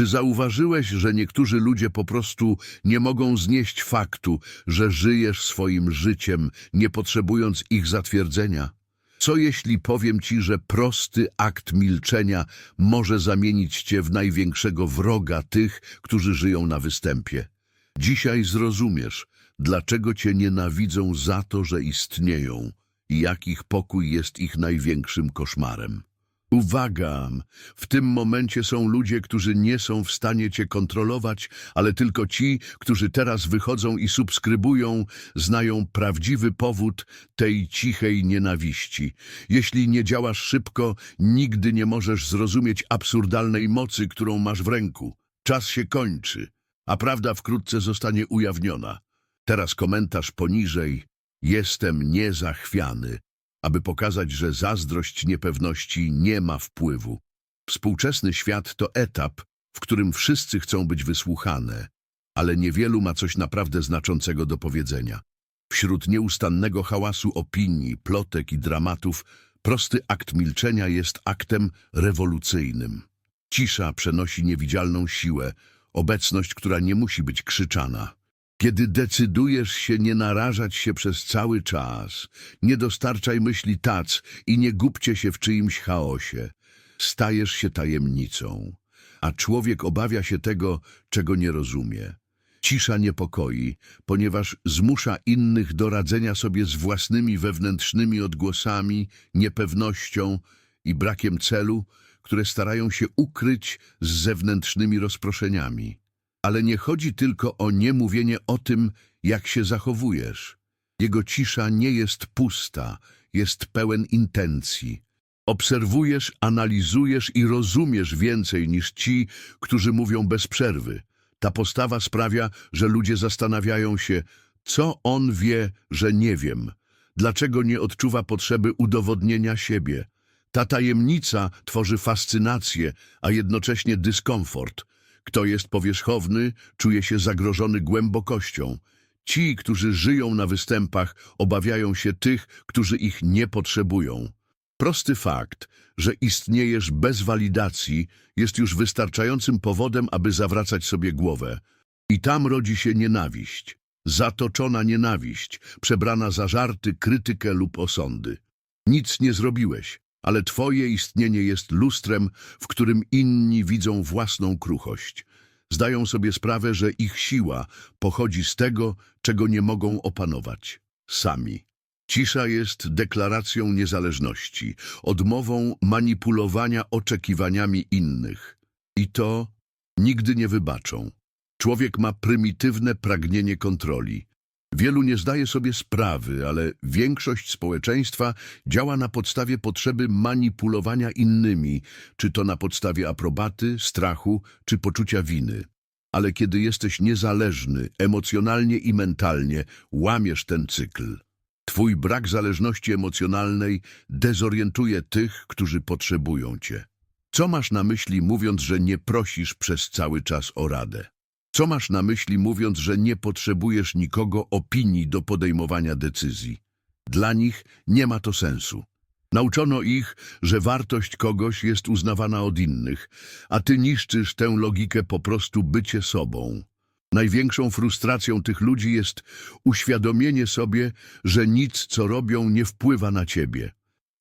Czy zauważyłeś, że niektórzy ludzie po prostu nie mogą znieść faktu, że żyjesz swoim życiem, nie potrzebując ich zatwierdzenia? Co jeśli powiem ci, że prosty akt milczenia może zamienić cię w największego wroga tych, którzy żyją na występie? Dzisiaj zrozumiesz, dlaczego cię nienawidzą za to, że istnieją i jak ich pokój jest ich największym koszmarem. Uwaga! W tym momencie są ludzie, którzy nie są w stanie cię kontrolować, ale tylko ci, którzy teraz wychodzą i subskrybują, znają prawdziwy powód tej cichej nienawiści. Jeśli nie działasz szybko, nigdy nie możesz zrozumieć absurdalnej mocy, którą masz w ręku. Czas się kończy, a prawda wkrótce zostanie ujawniona. Teraz komentarz poniżej. Jestem niezachwiany aby pokazać, że zazdrość niepewności nie ma wpływu. Współczesny świat to etap, w którym wszyscy chcą być wysłuchane, ale niewielu ma coś naprawdę znaczącego do powiedzenia. Wśród nieustannego hałasu opinii, plotek i dramatów, prosty akt milczenia jest aktem rewolucyjnym. Cisza przenosi niewidzialną siłę, obecność, która nie musi być krzyczana. Kiedy decydujesz się nie narażać się przez cały czas, nie dostarczaj myśli tac i nie gubcie się w czyimś chaosie, stajesz się tajemnicą, a człowiek obawia się tego, czego nie rozumie. Cisza niepokoi, ponieważ zmusza innych do radzenia sobie z własnymi wewnętrznymi odgłosami, niepewnością i brakiem celu, które starają się ukryć z zewnętrznymi rozproszeniami. Ale nie chodzi tylko o niemówienie o tym, jak się zachowujesz. Jego cisza nie jest pusta, jest pełen intencji. Obserwujesz, analizujesz i rozumiesz więcej niż ci, którzy mówią bez przerwy. Ta postawa sprawia, że ludzie zastanawiają się, co on wie, że nie wiem, dlaczego nie odczuwa potrzeby udowodnienia siebie. Ta tajemnica tworzy fascynację, a jednocześnie dyskomfort. Kto jest powierzchowny, czuje się zagrożony głębokością. Ci, którzy żyją na występach, obawiają się tych, którzy ich nie potrzebują. Prosty fakt, że istniejesz bez walidacji, jest już wystarczającym powodem, aby zawracać sobie głowę. I tam rodzi się nienawiść. Zatoczona nienawiść, przebrana za żarty, krytykę lub osądy. Nic nie zrobiłeś, ale twoje istnienie jest lustrem, w którym inni widzą własną kruchość. Zdają sobie sprawę, że ich siła pochodzi z tego, czego nie mogą opanować. Sami. Cisza jest deklaracją niezależności, odmową manipulowania oczekiwaniami innych. I to nigdy nie wybaczą. Człowiek ma prymitywne pragnienie kontroli. Wielu nie zdaje sobie sprawy, ale większość społeczeństwa działa na podstawie potrzeby manipulowania innymi, czy to na podstawie aprobaty, strachu, czy poczucia winy. Ale kiedy jesteś niezależny, emocjonalnie i mentalnie, łamiesz ten cykl. Twój brak zależności emocjonalnej dezorientuje tych, którzy potrzebują cię. Co masz na myśli, mówiąc, że nie prosisz przez cały czas o radę? Co masz na myśli, mówiąc, że nie potrzebujesz nikogo opinii do podejmowania decyzji? Dla nich nie ma to sensu. Nauczono ich, że wartość kogoś jest uznawana od innych, a ty niszczysz tę logikę po prostu bycie sobą. Największą frustracją tych ludzi jest uświadomienie sobie, że nic, co robią, nie wpływa na ciebie.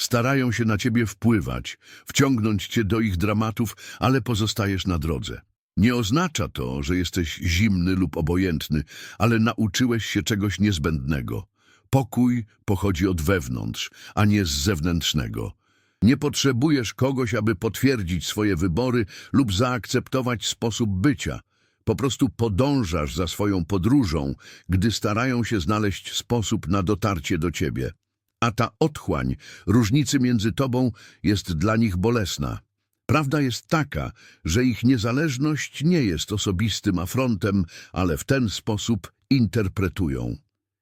Starają się na ciebie wpływać, wciągnąć cię do ich dramatów, ale pozostajesz na drodze. Nie oznacza to, że jesteś zimny lub obojętny, ale nauczyłeś się czegoś niezbędnego. Pokój pochodzi od wewnątrz, a nie z zewnętrznego. Nie potrzebujesz kogoś, aby potwierdzić swoje wybory lub zaakceptować sposób bycia. Po prostu podążasz za swoją podróżą, gdy starają się znaleźć sposób na dotarcie do ciebie. A ta otchłań różnicy między tobą jest dla nich bolesna. Prawda jest taka, że ich niezależność nie jest osobistym afrontem, ale w ten sposób interpretują.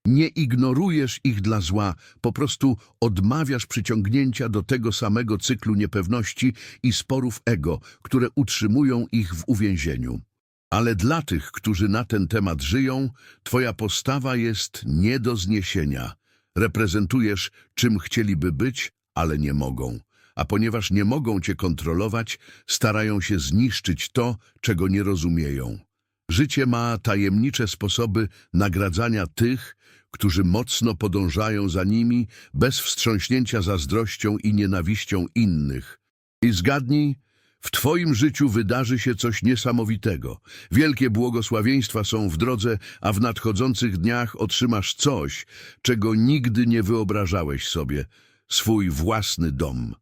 Nie ignorujesz ich dla zła, po prostu odmawiasz przyciągnięcia do tego samego cyklu niepewności i sporów ego, które utrzymują ich w uwięzieniu. Ale dla tych, którzy na ten temat żyją, twoja postawa jest nie do zniesienia. Reprezentujesz, czym chcieliby być, ale nie mogą. A ponieważ nie mogą cię kontrolować, starają się zniszczyć to, czego nie rozumieją. Życie ma tajemnicze sposoby nagradzania tych, którzy mocno podążają za nimi, bez wstrząśnięcia zazdrością i nienawiścią innych. I zgadnij, w Twoim życiu wydarzy się coś niesamowitego. Wielkie błogosławieństwa są w drodze, a w nadchodzących dniach otrzymasz coś, czego nigdy nie wyobrażałeś sobie swój własny dom.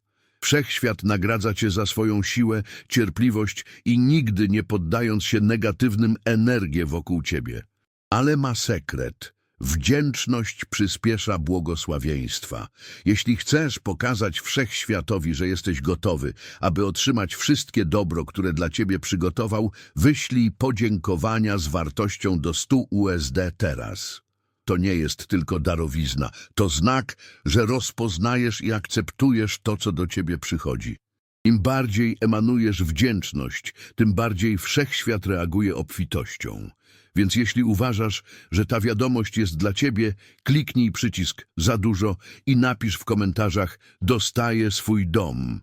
Wszechświat nagradza Cię za swoją siłę, cierpliwość i nigdy nie poddając się negatywnym energię wokół Ciebie. Ale ma sekret. Wdzięczność przyspiesza błogosławieństwa. Jeśli chcesz pokazać wszechświatowi, że jesteś gotowy, aby otrzymać wszystkie dobro, które dla ciebie przygotował, wyślij podziękowania z wartością do 100 USD teraz. To nie jest tylko darowizna, to znak, że rozpoznajesz i akceptujesz to, co do ciebie przychodzi. Im bardziej emanujesz wdzięczność, tym bardziej wszechświat reaguje obfitością. Więc jeśli uważasz, że ta wiadomość jest dla ciebie, kliknij przycisk za dużo i napisz w komentarzach dostaję swój dom.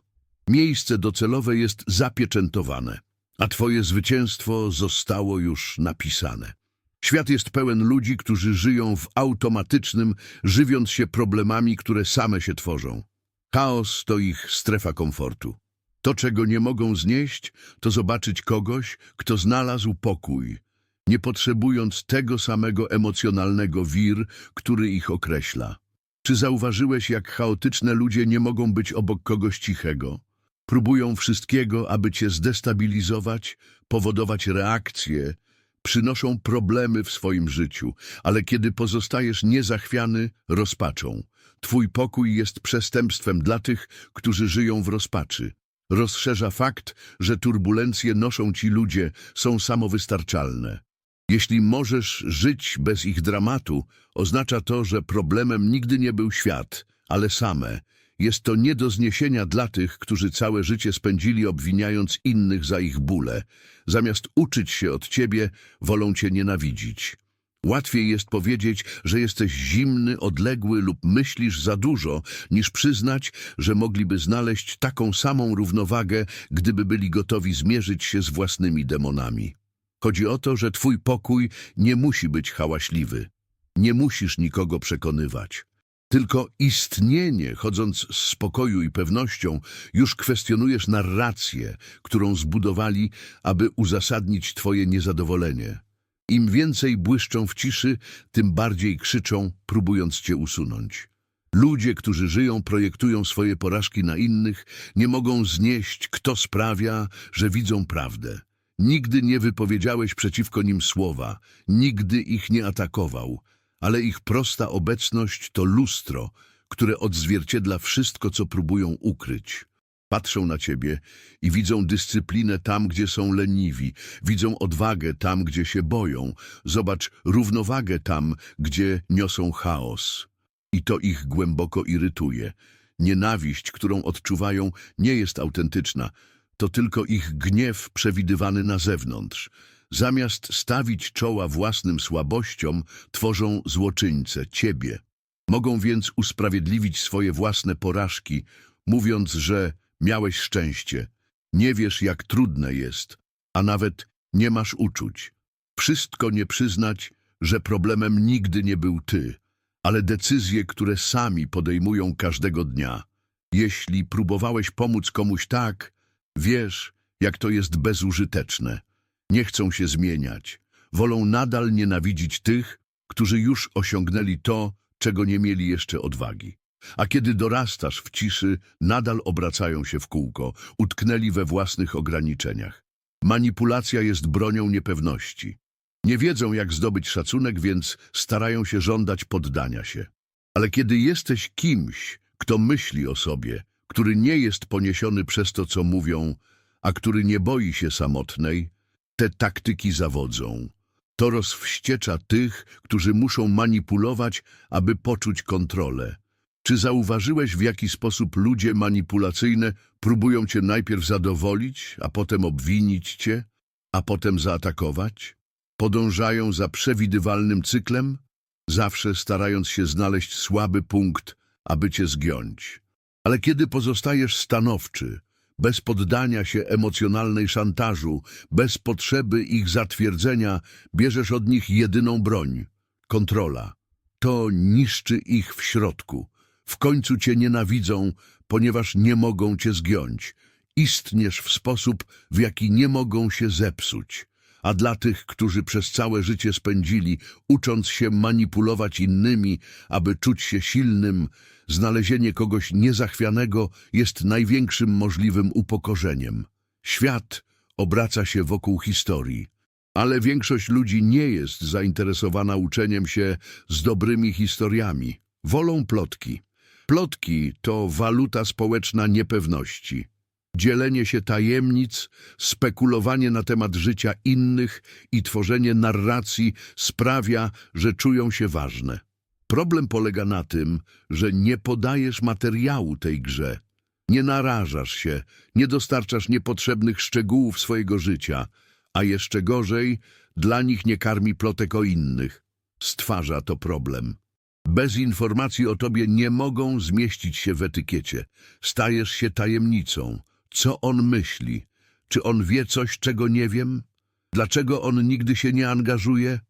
Miejsce docelowe jest zapieczętowane, a twoje zwycięstwo zostało już napisane. Świat jest pełen ludzi, którzy żyją w automatycznym, żywiąc się problemami, które same się tworzą. Chaos to ich strefa komfortu. To, czego nie mogą znieść, to zobaczyć kogoś, kto znalazł pokój, nie potrzebując tego samego emocjonalnego wir, który ich określa. Czy zauważyłeś, jak chaotyczne ludzie nie mogą być obok kogoś cichego? Próbują wszystkiego, aby cię zdestabilizować, powodować reakcje, przynoszą problemy w swoim życiu, ale kiedy pozostajesz niezachwiany, rozpaczą. Twój pokój jest przestępstwem dla tych, którzy żyją w rozpaczy. Rozszerza fakt, że turbulencje noszą ci ludzie, są samowystarczalne. Jeśli możesz żyć bez ich dramatu, oznacza to, że problemem nigdy nie był świat, ale same. Jest to nie do zniesienia dla tych, którzy całe życie spędzili obwiniając innych za ich bóle. Zamiast uczyć się od ciebie, wolą cię nienawidzić. Łatwiej jest powiedzieć, że jesteś zimny, odległy lub myślisz za dużo, niż przyznać, że mogliby znaleźć taką samą równowagę, gdyby byli gotowi zmierzyć się z własnymi demonami. Chodzi o to, że twój pokój nie musi być hałaśliwy. Nie musisz nikogo przekonywać. Tylko istnienie, chodząc z spokoju i pewnością, już kwestionujesz narrację, którą zbudowali, aby uzasadnić twoje niezadowolenie. Im więcej błyszczą w ciszy, tym bardziej krzyczą, próbując cię usunąć. Ludzie, którzy żyją, projektują swoje porażki na innych, nie mogą znieść, kto sprawia, że widzą prawdę. Nigdy nie wypowiedziałeś przeciwko nim słowa, nigdy ich nie atakował, ale ich prosta obecność to lustro, które odzwierciedla wszystko, co próbują ukryć. Patrzą na ciebie i widzą dyscyplinę tam, gdzie są leniwi, widzą odwagę tam, gdzie się boją. Zobacz równowagę tam, gdzie niosą chaos. I to ich głęboko irytuje. Nienawiść, którą odczuwają, nie jest autentyczna. To tylko ich gniew przewidywany na zewnątrz. Zamiast stawić czoła własnym słabościom, tworzą złoczyńcę, ciebie. Mogą więc usprawiedliwić swoje własne porażki, mówiąc, że miałeś szczęście, nie wiesz, jak trudne jest, a nawet nie masz uczuć. Wszystko nie przyznać, że problemem nigdy nie był ty, ale decyzje, które sami podejmują każdego dnia. Jeśli próbowałeś pomóc komuś tak, wiesz, jak to jest bezużyteczne. Nie chcą się zmieniać. Wolą nadal nienawidzić tych, którzy już osiągnęli to, czego nie mieli jeszcze odwagi. A kiedy dorastasz w ciszy, nadal obracają się w kółko, utknęli we własnych ograniczeniach. Manipulacja jest bronią niepewności. Nie wiedzą, jak zdobyć szacunek, więc starają się żądać poddania się. Ale kiedy jesteś kimś, kto myśli o sobie, który nie jest poniesiony przez to, co mówią, a który nie boi się samotnej, te taktyki zawodzą. To rozwściecza tych, którzy muszą manipulować, aby poczuć kontrolę. Czy zauważyłeś, w jaki sposób ludzie manipulacyjne próbują cię najpierw zadowolić, a potem obwinić cię, a potem zaatakować? Podążają za przewidywalnym cyklem, zawsze starając się znaleźć słaby punkt, aby cię zgiąć. Ale kiedy pozostajesz stanowczy, bez poddania się emocjonalnej szantażu, bez potrzeby ich zatwierdzenia, bierzesz od nich jedyną broń kontrola. To niszczy ich w środku. W końcu cię nienawidzą, ponieważ nie mogą cię zgiąć. Istniesz w sposób, w jaki nie mogą się zepsuć. A dla tych, którzy przez całe życie spędzili, ucząc się manipulować innymi, aby czuć się silnym, znalezienie kogoś niezachwianego jest największym możliwym upokorzeniem. Świat obraca się wokół historii. Ale większość ludzi nie jest zainteresowana uczeniem się z dobrymi historiami. Wolą plotki. Plotki to waluta społeczna niepewności. Dzielenie się tajemnic, spekulowanie na temat życia innych i tworzenie narracji sprawia, że czują się ważne. Problem polega na tym, że nie podajesz materiału tej grze. Nie narażasz się, nie dostarczasz niepotrzebnych szczegółów swojego życia, a jeszcze gorzej, dla nich nie karmi plotek o innych. Stwarza to problem. Bez informacji o tobie nie mogą zmieścić się w etykiecie. Stajesz się tajemnicą. Co on myśli? Czy on wie coś, czego nie wiem? Dlaczego on nigdy się nie angażuje?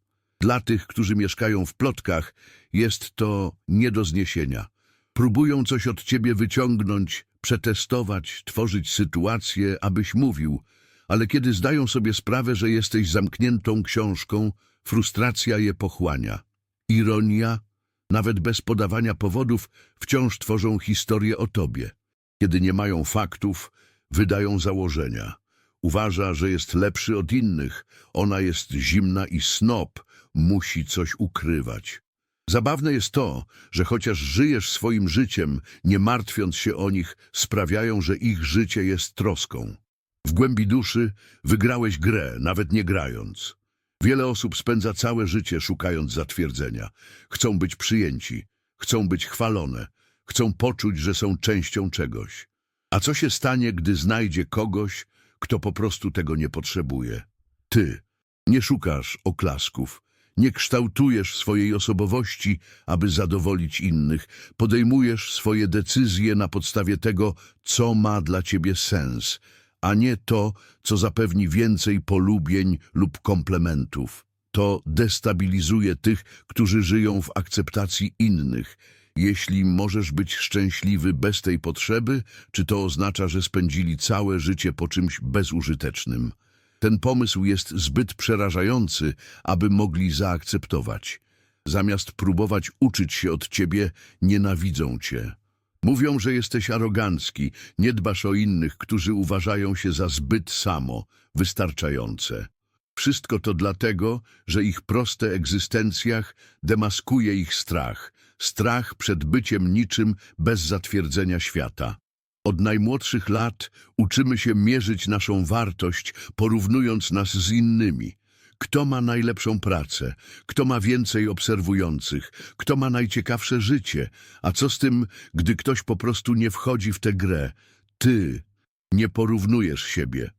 Dla tych, którzy mieszkają w plotkach, jest to nie do zniesienia. Próbują coś od ciebie wyciągnąć, przetestować, tworzyć sytuację, abyś mówił, ale kiedy zdają sobie sprawę, że jesteś zamkniętą książką, frustracja je pochłania. Ironia, nawet bez podawania powodów, wciąż tworzą historię o tobie. Kiedy nie mają faktów, wydają założenia. Uważa, że jest lepszy od innych, ona jest zimna i snob, musi coś ukrywać. Zabawne jest to, że chociaż żyjesz swoim życiem, nie martwiąc się o nich, sprawiają, że ich życie jest troską. W głębi duszy wygrałeś grę, nawet nie grając. Wiele osób spędza całe życie szukając zatwierdzenia. Chcą być przyjęci, chcą być chwalone, chcą poczuć, że są częścią czegoś. A co się stanie, gdy znajdzie kogoś, kto po prostu tego nie potrzebuje? Ty nie szukasz oklasków, nie kształtujesz swojej osobowości, aby zadowolić innych, podejmujesz swoje decyzje na podstawie tego, co ma dla ciebie sens, a nie to, co zapewni więcej polubień lub komplementów. To destabilizuje tych, którzy żyją w akceptacji innych. Jeśli możesz być szczęśliwy bez tej potrzeby, czy to oznacza, że spędzili całe życie po czymś bezużytecznym? Ten pomysł jest zbyt przerażający, aby mogli zaakceptować. Zamiast próbować uczyć się od ciebie, nienawidzą cię. Mówią, że jesteś arogancki, nie dbasz o innych, którzy uważają się za zbyt samo, wystarczające. Wszystko to dlatego, że ich proste egzystencjach demaskuje ich strach, strach przed byciem niczym bez zatwierdzenia świata. Od najmłodszych lat uczymy się mierzyć naszą wartość, porównując nas z innymi. Kto ma najlepszą pracę, kto ma więcej obserwujących, kto ma najciekawsze życie, a co z tym, gdy ktoś po prostu nie wchodzi w tę grę? Ty nie porównujesz siebie.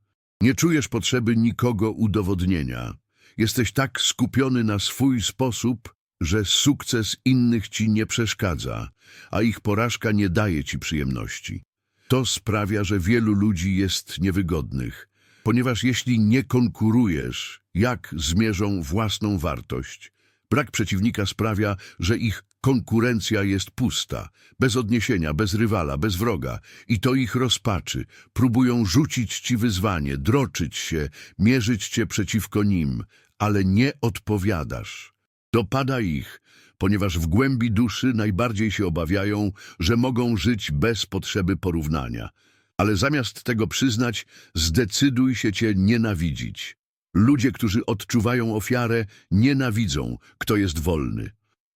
Nie czujesz potrzeby nikogo udowodnienia. Jesteś tak skupiony na swój sposób, że sukces innych ci nie przeszkadza, a ich porażka nie daje ci przyjemności. To sprawia, że wielu ludzi jest niewygodnych, ponieważ jeśli nie konkurujesz, jak zmierzą własną wartość? Brak przeciwnika sprawia, że ich konkurencja jest pusta, bez odniesienia, bez rywala, bez wroga i to ich rozpaczy. Próbują rzucić ci wyzwanie, droczyć się, mierzyć cię przeciwko nim, ale nie odpowiadasz. Dopada ich, ponieważ w głębi duszy najbardziej się obawiają, że mogą żyć bez potrzeby porównania. Ale zamiast tego przyznać, zdecyduj się cię nienawidzić. Ludzie, którzy odczuwają ofiarę, nienawidzą, kto jest wolny.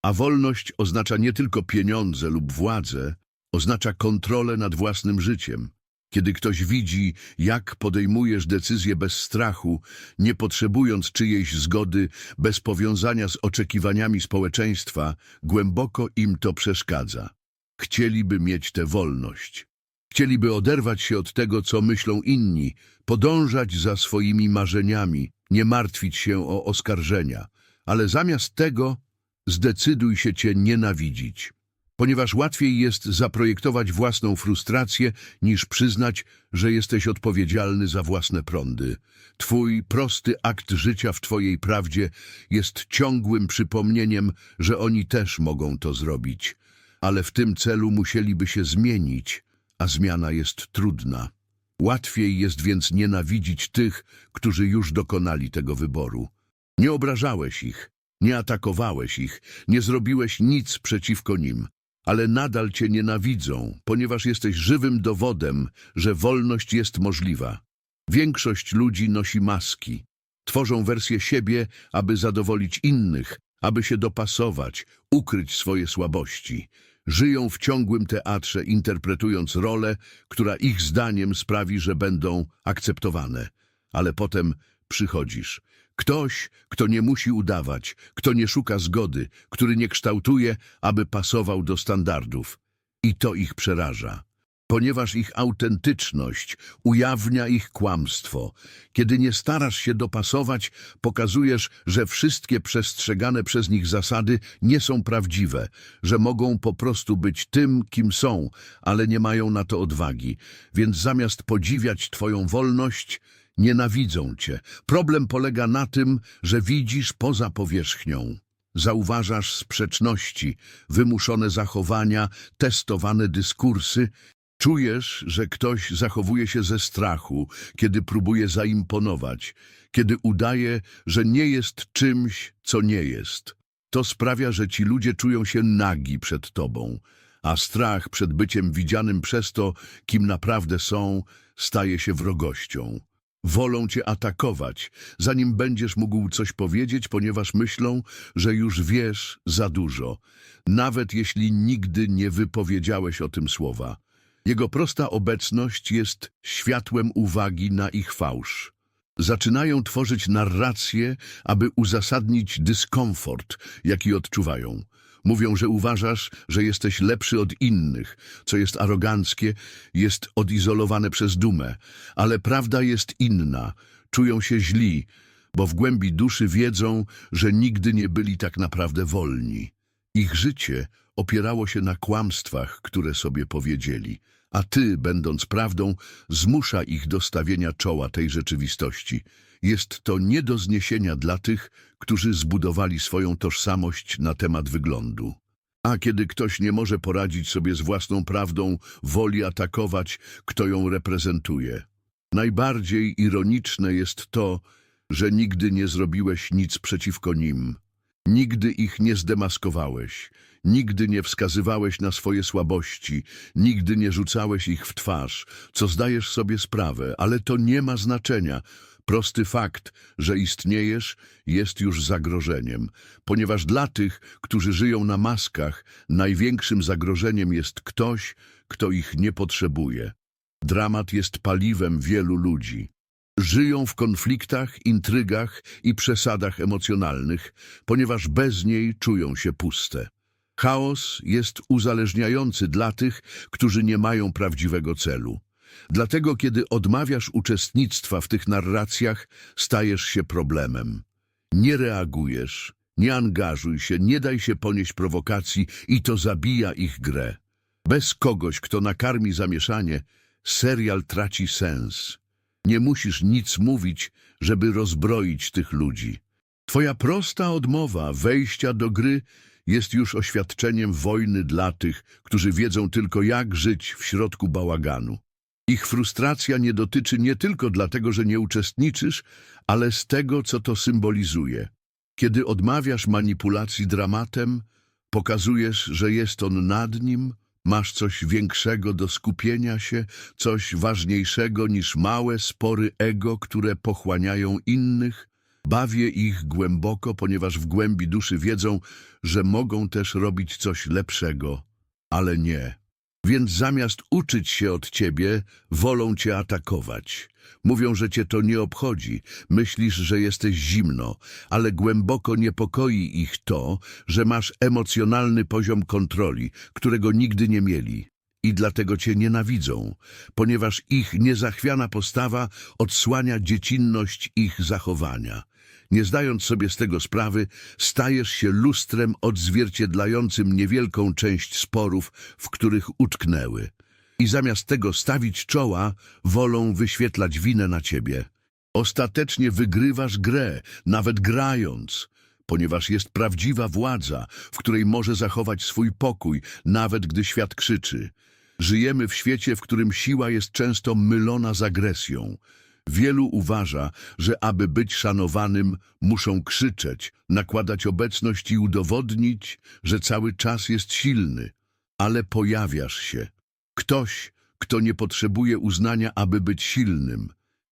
A wolność oznacza nie tylko pieniądze lub władzę, oznacza kontrolę nad własnym życiem. Kiedy ktoś widzi, jak podejmujesz decyzje bez strachu, nie potrzebując czyjejś zgody, bez powiązania z oczekiwaniami społeczeństwa, głęboko im to przeszkadza. Chcieliby mieć tę wolność. Chcieliby oderwać się od tego, co myślą inni, podążać za swoimi marzeniami, nie martwić się o oskarżenia, ale zamiast tego zdecyduj się cię nienawidzić. Ponieważ łatwiej jest zaprojektować własną frustrację, niż przyznać, że jesteś odpowiedzialny za własne prądy. Twój prosty akt życia w Twojej prawdzie jest ciągłym przypomnieniem, że oni też mogą to zrobić. Ale w tym celu musieliby się zmienić, a zmiana jest trudna. Łatwiej jest więc nienawidzić tych, którzy już dokonali tego wyboru. Nie obrażałeś ich, nie atakowałeś ich, nie zrobiłeś nic przeciwko nim, ale nadal cię nienawidzą, ponieważ jesteś żywym dowodem, że wolność jest możliwa. Większość ludzi nosi maski. Tworzą wersję siebie, aby zadowolić innych, aby się dopasować, ukryć swoje słabości. Żyją w ciągłym teatrze, interpretując rolę, która ich zdaniem sprawi, że będą akceptowane. Ale potem przychodzisz. Ktoś, kto nie musi udawać, kto nie szuka zgody, który nie kształtuje, aby pasował do standardów. I to ich przeraża. Ponieważ ich autentyczność ujawnia ich kłamstwo. Kiedy nie starasz się dopasować, pokazujesz, że wszystkie przestrzegane przez nich zasady nie są prawdziwe, że mogą po prostu być tym, kim są, ale nie mają na to odwagi. Więc zamiast podziwiać Twoją wolność, nienawidzą Cię. Problem polega na tym, że widzisz poza powierzchnią. Zauważasz sprzeczności, wymuszone zachowania, testowane dyskursy. Czujesz, że ktoś zachowuje się ze strachu, kiedy próbuje zaimponować, kiedy udaje, że nie jest czymś, co nie jest. To sprawia, że ci ludzie czują się nagi przed tobą, a strach przed byciem widzianym przez to, kim naprawdę są, staje się wrogością. Wolą cię atakować, zanim będziesz mógł coś powiedzieć, ponieważ myślą, że już wiesz za dużo, nawet jeśli nigdy nie wypowiedziałeś o tym słowa. Jego prosta obecność jest światłem uwagi na ich fałsz. Zaczynają tworzyć narrację, aby uzasadnić dyskomfort, jaki odczuwają. Mówią, że uważasz, że jesteś lepszy od innych, co jest aroganckie, jest odizolowane przez dumę. Ale prawda jest inna. Czują się źli, bo w głębi duszy wiedzą, że nigdy nie byli tak naprawdę wolni. Ich życie opierało się na kłamstwach, które sobie powiedzieli, a ty, będąc prawdą, zmusza ich do stawienia czoła tej rzeczywistości. Jest to nie do zniesienia dla tych, którzy zbudowali swoją tożsamość na temat wyglądu. A kiedy ktoś nie może poradzić sobie z własną prawdą, woli atakować, kto ją reprezentuje. Najbardziej ironiczne jest to, że nigdy nie zrobiłeś nic przeciwko nim. Nigdy ich nie zdemaskowałeś, nigdy nie wskazywałeś na swoje słabości, nigdy nie rzucałeś ich w twarz, co zdajesz sobie sprawę, ale to nie ma znaczenia. Prosty fakt, że istniejesz, jest już zagrożeniem, ponieważ dla tych, którzy żyją na maskach, największym zagrożeniem jest ktoś, kto ich nie potrzebuje. Dramat jest paliwem wielu ludzi. Żyją w konfliktach, intrygach i przesadach emocjonalnych, ponieważ bez niej czują się puste. Chaos jest uzależniający dla tych, którzy nie mają prawdziwego celu. Dlatego, kiedy odmawiasz uczestnictwa w tych narracjach, stajesz się problemem. Nie reagujesz, nie angażuj się, nie daj się ponieść prowokacji i to zabija ich grę. Bez kogoś, kto nakarmi zamieszanie, serial traci sens. Nie musisz nic mówić, żeby rozbroić tych ludzi. Twoja prosta odmowa wejścia do gry jest już oświadczeniem wojny dla tych, którzy wiedzą tylko jak żyć w środku bałaganu. Ich frustracja nie dotyczy nie tylko dlatego, że nie uczestniczysz, ale z tego, co to symbolizuje. Kiedy odmawiasz manipulacji dramatem, pokazujesz, że jest on nad nim, masz coś większego do skupienia się, coś ważniejszego niż małe spory ego, które pochłaniają innych. Bawię ich głęboko, ponieważ w głębi duszy wiedzą, że mogą też robić coś lepszego, ale nie. Więc zamiast uczyć się od ciebie, wolą cię atakować. Mówią, że cię to nie obchodzi, myślisz, że jesteś zimno, ale głęboko niepokoi ich to, że masz emocjonalny poziom kontroli, którego nigdy nie mieli. i dlatego cię nienawidzą, ponieważ ich niezachwiana postawa odsłania dziecinność ich zachowania. Nie zdając sobie z tego sprawy, stajesz się lustrem odzwierciedlającym niewielką część sporów, w których utknęły. I zamiast tego stawić czoła, wolą wyświetlać winę na ciebie. Ostatecznie wygrywasz grę, nawet grając, ponieważ jest prawdziwa władza, w której może zachować swój pokój, nawet gdy świat krzyczy. Żyjemy w świecie, w którym siła jest często mylona z agresją. Wielu uważa, że aby być szanowanym, muszą krzyczeć, nakładać obecność i udowodnić, że cały czas jest silny. Ale pojawiasz się. Ktoś, kto nie potrzebuje uznania, aby być silnym.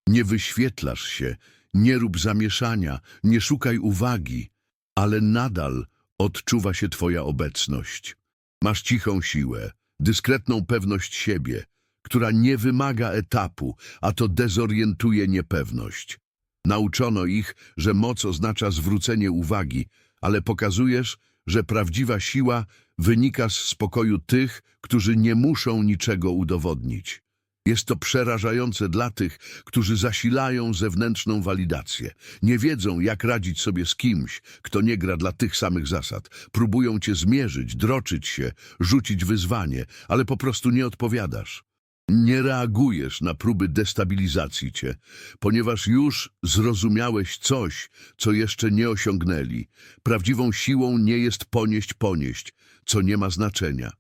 Nie wyświetlasz się, nie rób zamieszania, nie szukaj uwagi, ale nadal odczuwa się twoja obecność. Masz cichą siłę, dyskretną pewność siebie, która nie wymaga etapu, a to dezorientuje niepewność. Nauczono ich, że moc oznacza zwrócenie uwagi, ale pokazujesz, że prawdziwa siła wynika z spokoju tych, którzy nie muszą niczego udowodnić. Jest to przerażające dla tych, którzy zasilają zewnętrzną walidację. Nie wiedzą, jak radzić sobie z kimś, kto nie gra dla tych samych zasad. Próbują cię zmierzyć, droczyć się, rzucić wyzwanie, ale po prostu nie odpowiadasz. Nie reagujesz na próby destabilizacji cię, ponieważ już zrozumiałeś coś, co jeszcze nie osiągnęli. Prawdziwą siłą nie jest ponieść ponieść, co nie ma znaczenia.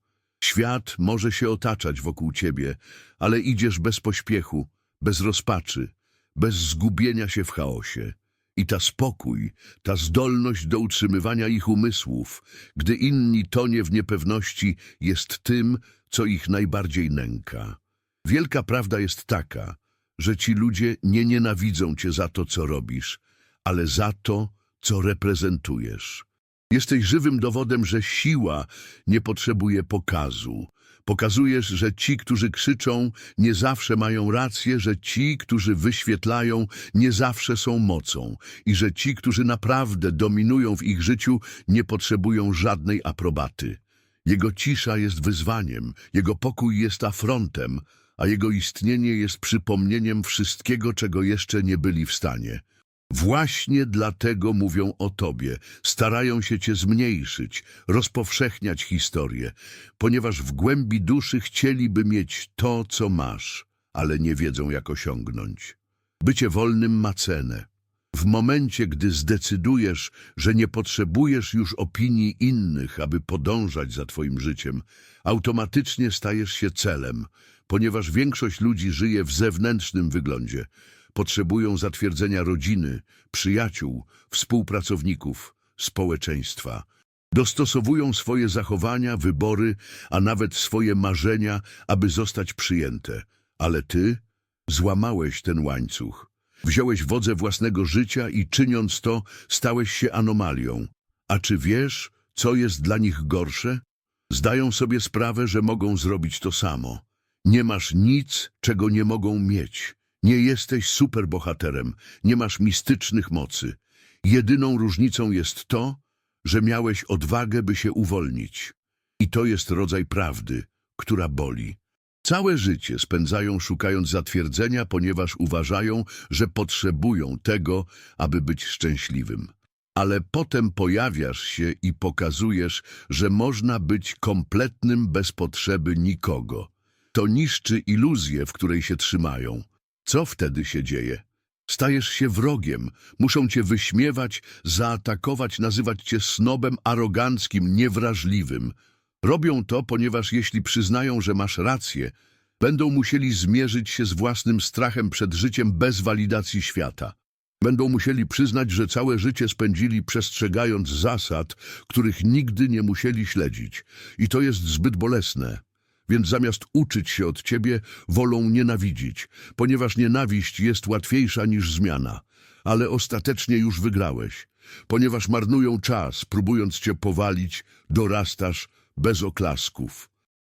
Świat może się otaczać wokół ciebie, ale idziesz bez pośpiechu, bez rozpaczy, bez zgubienia się w chaosie. I ta spokój, ta zdolność do utrzymywania ich umysłów, gdy inni tonie w niepewności, jest tym, co ich najbardziej nęka. Wielka prawda jest taka, że ci ludzie nie nienawidzą cię za to, co robisz, ale za to, co reprezentujesz. Jesteś żywym dowodem, że siła nie potrzebuje pokazu. Pokazujesz, że ci, którzy krzyczą, nie zawsze mają rację, że ci, którzy wyświetlają, nie zawsze są mocą i że ci, którzy naprawdę dominują w ich życiu, nie potrzebują żadnej aprobaty. Jego cisza jest wyzwaniem, jego pokój jest afrontem, a jego istnienie jest przypomnieniem wszystkiego, czego jeszcze nie byli w stanie. Właśnie dlatego mówią o tobie, starają się cię zmniejszyć, rozpowszechniać historię, ponieważ w głębi duszy chcieliby mieć to, co masz, ale nie wiedzą, jak osiągnąć. Bycie wolnym ma cenę. W momencie, gdy zdecydujesz, że nie potrzebujesz już opinii innych, aby podążać za twoim życiem, automatycznie stajesz się celem, ponieważ większość ludzi żyje w zewnętrznym wyglądzie. Potrzebują zatwierdzenia rodziny, przyjaciół, współpracowników, społeczeństwa. Dostosowują swoje zachowania, wybory, a nawet swoje marzenia, aby zostać przyjęte. Ale ty złamałeś ten łańcuch. Wziąłeś wodzę własnego życia i czyniąc to, stałeś się anomalią. A czy wiesz, co jest dla nich gorsze? Zdają sobie sprawę, że mogą zrobić to samo. Nie masz nic, czego nie mogą mieć. Nie jesteś superbohaterem, nie masz mistycznych mocy. Jedyną różnicą jest to, że miałeś odwagę, by się uwolnić. I to jest rodzaj prawdy, która boli. Całe życie spędzają szukając zatwierdzenia, ponieważ uważają, że potrzebują tego, aby być szczęśliwym. Ale potem pojawiasz się i pokazujesz, że można być kompletnym bez potrzeby nikogo. To niszczy iluzję, w której się trzymają. Co wtedy się dzieje? Stajesz się wrogiem, muszą cię wyśmiewać, zaatakować, nazywać cię snobem aroganckim, niewrażliwym. Robią to, ponieważ jeśli przyznają, że masz rację, będą musieli zmierzyć się z własnym strachem przed życiem bez walidacji świata. Będą musieli przyznać, że całe życie spędzili przestrzegając zasad, których nigdy nie musieli śledzić. I to jest zbyt bolesne. Więc zamiast uczyć się od ciebie, wolą nienawidzić, ponieważ nienawiść jest łatwiejsza niż zmiana. Ale ostatecznie już wygrałeś, ponieważ marnują czas, próbując cię powalić, dorastasz bez oklasków.